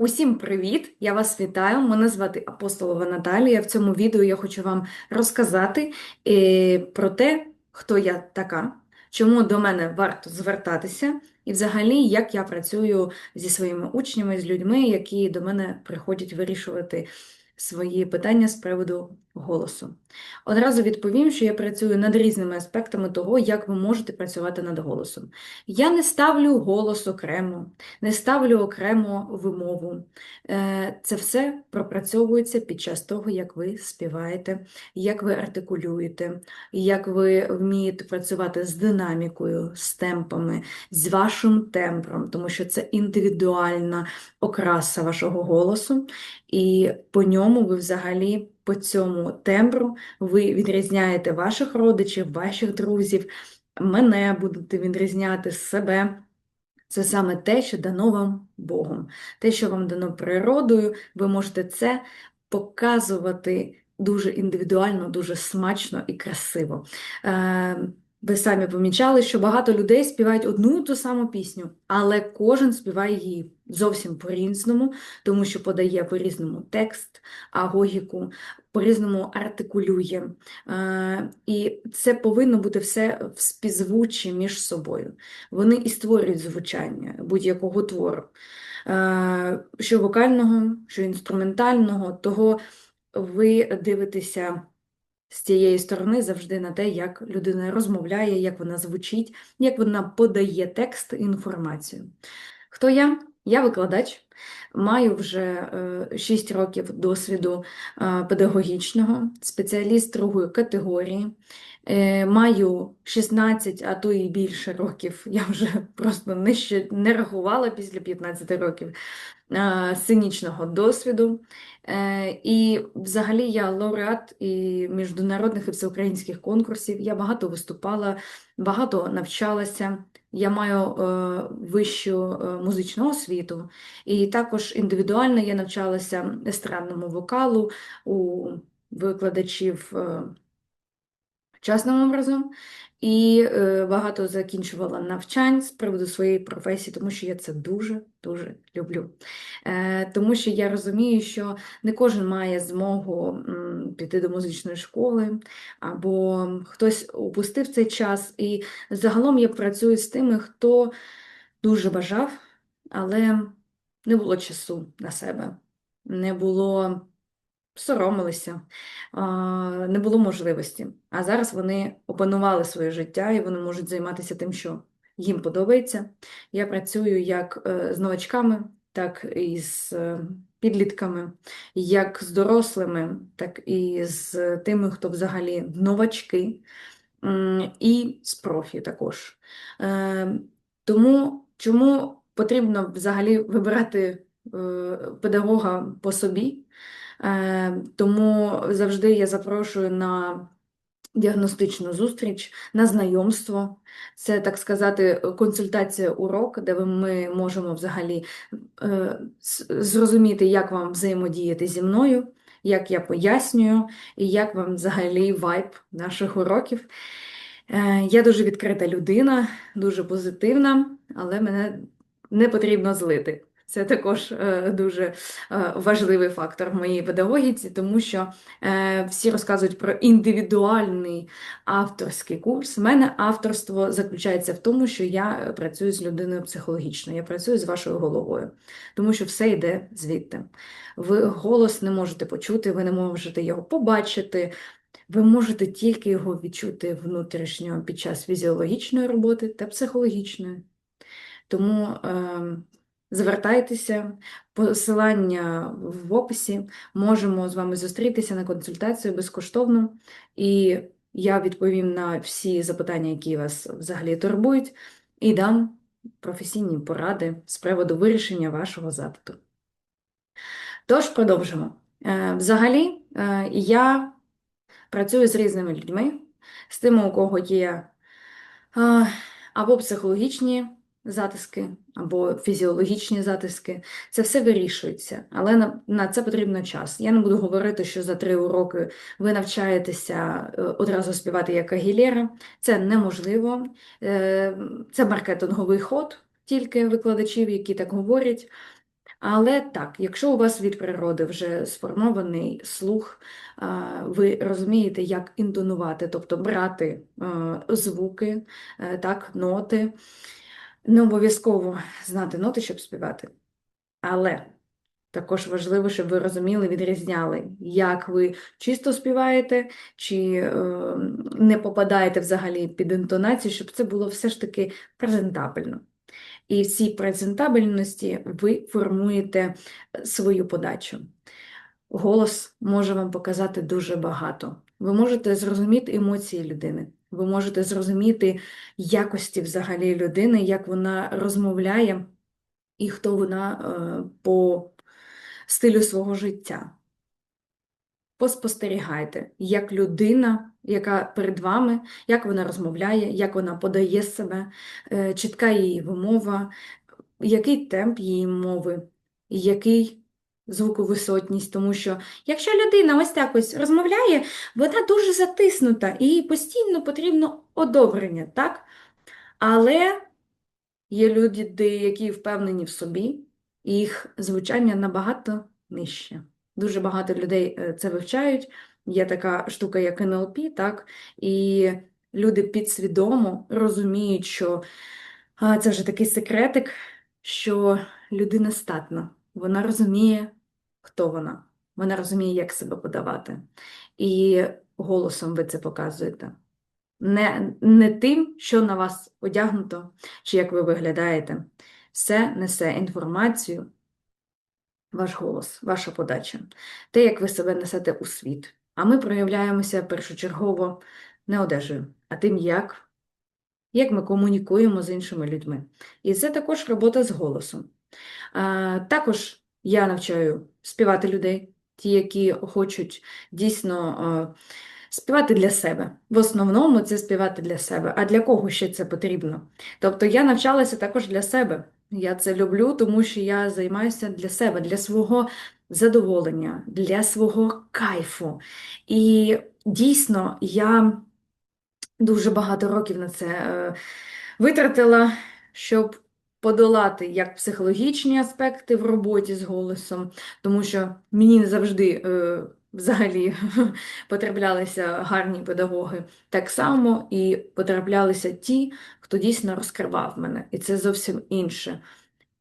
Усім привіт! Я вас вітаю. Мене звати Апостолова Наталія. В цьому відео я хочу вам розказати е, про те, хто я така, чому до мене варто звертатися, і взагалі, як я працюю зі своїми учнями, з людьми, які до мене приходять вирішувати свої питання з приводу голосу. Одразу відповім, що я працюю над різними аспектами того, як ви можете працювати над голосом. Я не ставлю голос окремо, не ставлю окремо вимову. Е, Це все пропрацьовується під час того, як ви співаєте, як ви артикулюєте, як ви вмієте працювати з динамікою, з темпами, з вашим тембром, тому що це індивідуальна окраса вашого голосу, і по ньому ви взагалі. По цьому тембру ви відрізняєте ваших родичів, ваших друзів, мене будете відрізняти себе. Це саме те, що дано вам Богом. Те, що вам дано природою, ви можете це показувати дуже індивідуально, дуже смачно і красиво. Ви самі помічали, що багато людей співають одну і ту саму пісню, але кожен співає її зовсім по-різному, тому що подає по-різному текст, агогіку, по-різному артикулює. Е, І це повинно бути все в співзвуччі між собою. Вони і створюють звучання будь-якого твору, Е, що вокального, що інструментального, того ви дивитеся з цієї сторони завжди на те, як людина розмовляє, як вона звучить, як вона подає текст і інформацію. Хто я? Я викладач, маю вже 6 років досвіду е, педагогічного, спеціаліст другої категорії. Е, Маю 16, а то і більше років, я вже просто ще не рахувала після 15 років е, сценічного досвіду. Е, І взагалі я лауреат і міжнародних і всеукраїнських конкурсів. Я багато виступала, багато навчалася. Я маю вищу музичну освіту, і також індивідуально я навчалася естрадному вокалу у викладачів. Е, образом, і е, багато закінчувала навчань з приводу своєї професії, тому що я це дуже-дуже люблю. Е, Тому що я розумію, що не кожен має змогу м, піти до музичної школи, або хтось упустив цей час. І загалом я працюю з тими, хто дуже бажав, але не було часу на себе, не було соромилися, не було можливості. А зараз вони опанували своє життя і вони можуть займатися тим, що їм подобається. Я працюю як е, з новачками, так і з е, підлітками, як з дорослими, так і з тими, хто взагалі новачки, і з профі також. Е, тому чому потрібно взагалі вибирати педагога по собі? Е, тому завжди я запрошую на діагностичну зустріч, на знайомство. Це, так сказати, консультація урок, де ми можемо взагалі е, зрозуміти, як вам взаємодіяти зі мною, як я пояснюю, і як вам взагалі вайб наших уроків. Е, я дуже відкрита людина, дуже позитивна, але мене не потрібно злити. Це також е, дуже е, важливий фактор в моїй педагогіці, тому що е, всі розказують про індивідуальний авторський курс. У мене авторство заключається в тому, що я працюю з людиною психологічно, я працюю з вашою головою, тому що все йде звідти. Ви голос не можете почути, ви не можете його побачити. Ви можете тільки його відчути внутрішньо під час фізіологічної роботи та психологічної. Тому ем, Звертайтеся, посилання в описі, можемо з вами зустрітися на консультацію безкоштовно, і я відповім на всі запитання, які вас взагалі турбують, і дам професійні поради з приводу вирішення вашого запиту. Тож, продовжимо. Е, взагалі, е, я працюю з різними людьми, з тими, у кого є е, або психологічні затиски або фізіологічні затиски. Це все вирішується, але на, на це потрібно час. Я не буду говорити, що за три уроки ви навчаєтеся е, одразу співати як Агілєра. Це неможливо. Е, це маркетинговий ход тільки викладачів, які так говорять. Але так, якщо у вас від природи вже сформований слух, ви розумієте, як інтонувати, тобто брати е, звуки, так, ноти. Не обов'язково знати ноти, щоб співати. Але також важливо, щоб ви розуміли, відрізняли, як ви чисто співаєте, чи е, не попадаєте взагалі під інтонацію, щоб це було все ж таки презентабельно. І в цій презентабельності ви формуєте е, свою подачу. Голос може вам показати дуже багато. Ви можете зрозуміти емоції людини, ви можете зрозуміти якості взагалі людини, як вона розмовляє і хто вона е, по стилю свого життя. Поспостерігайте, як людина, яка перед вами, як вона розмовляє, як вона подає себе, е, чітка її вимова, який темп її мови, який звуковисотність. Тому що якщо людина ось так ось розмовляє, вона дуже затиснута і постійно потрібно одобрення, так? Але є люди, які впевнені в собі, і їх звучання набагато нижче. Дуже багато людей е, це вивчають. Є така штука, як НЛП, так? І люди підсвідомо розуміють, що це вже такий секретик, що людина статна. Вона розуміє, хто вона. Вона розуміє, як себе подавати. І голосом ви це показуєте. Не, не тим, що на вас одягнуто, чи як ви виглядаєте. Все несе інформацію, ваш голос, ваша подача, те, як ви себе несете у світ. А ми проявляємося першочергово не одежею, а тим, як, як ми комунікуємо з іншими людьми. І це також робота з голосом. А, також я навчаю співати людей, ті, які хочуть дійсно співати для себе. В основному це співати для себе. А для кого ще це потрібно? Тобто я навчалася також для себе. Я це люблю, тому що я займаюся для себе, для свого задоволення, для свого кайфу. І дійсно я дуже багато років на це е, витратила, щоб подолати як психологічні аспекти в роботі з голосом, тому що мені не завжди е, взагалі потраплялися гарні педагоги, так само і потраплялися ті, хто дійсно розкривав мене, і це зовсім інше.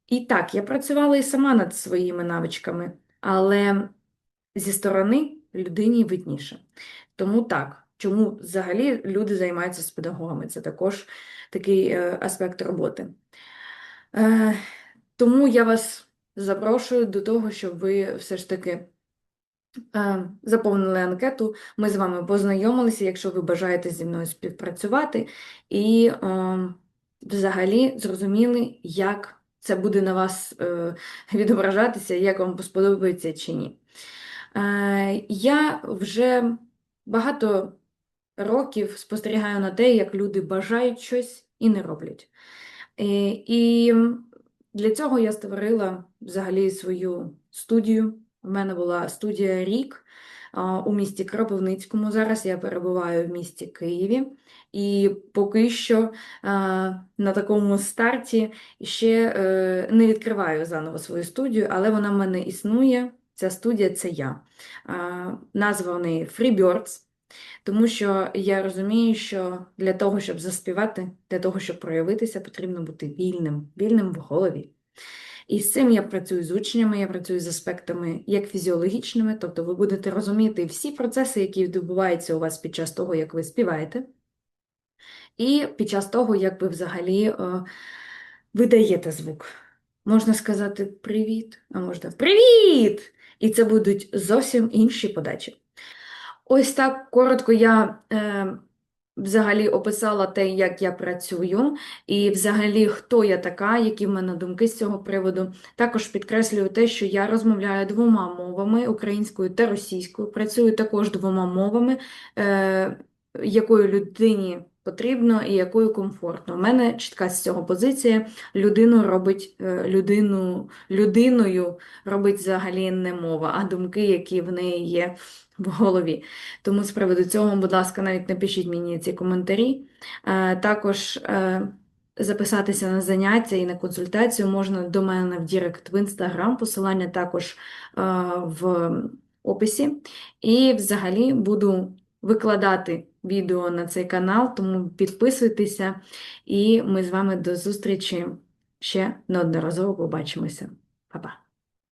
І так, я працювала і сама над своїми навичками, але зі сторони людині видніше. Тому так, чому взагалі люди займаються з педагогами? Це також такий е, аспект роботи. Е, тому я вас запрошую до того, щоб ви все ж таки е, заповнили анкету. Ми з вами познайомилися, якщо ви бажаєте зі мною співпрацювати, і е, взагалі зрозуміли, як це буде на вас відображатися, як вам сподобається чи ні. Я вже багато років спостерігаю на те, як люди бажають щось і не роблять. Е, і для цього я створила взагалі свою студію. У мене була студія Рік у місті Кропивницькому. Зараз я перебуваю в місті Києві. І поки що на такому старті ще е, не відкриваю заново свою студію, але вона в мене існує. Ця студія це я. Назва у неї Freebirds, тому що я розумію, що для того, щоб заспівати, для того, щоб проявитися, потрібно бути вільним, вільним в голові. І з цим я працюю з учнями, я працюю з аспектами як фізіологічними, тобто ви будете розуміти всі процеси, які відбуваються у вас під час того, як ви співаєте, і під час того, як ви взагалі е, видаєте звук. Можна сказати привіт, а можна привіт! І це будуть зовсім інші подачі. Ось так коротко я е, взагалі описала те, як я працюю, і взагалі хто я така, які в мене думки з цього приводу. Також підкреслюю те, що я розмовляю двома мовами українською та російською. Працюю також двома мовами, е, якою людині потрібно і якою комфортно. У мене чітка з цього позиція. Людину робить е, людину, людиною робить взагалі не мова, а думки, які в неї є в голові. Тому з приводу цього, будь ласка, навіть напишіть мені ці коментарі. Е, Також е, записатися на заняття і на консультацію можна до мене в Дірект в Інстаграм, посилання також в описі. І взагалі буду викладати відео на цей канал, тому підписуйтеся, і ми з вами до зустрічі ще неодноразово побачимося. Па-па!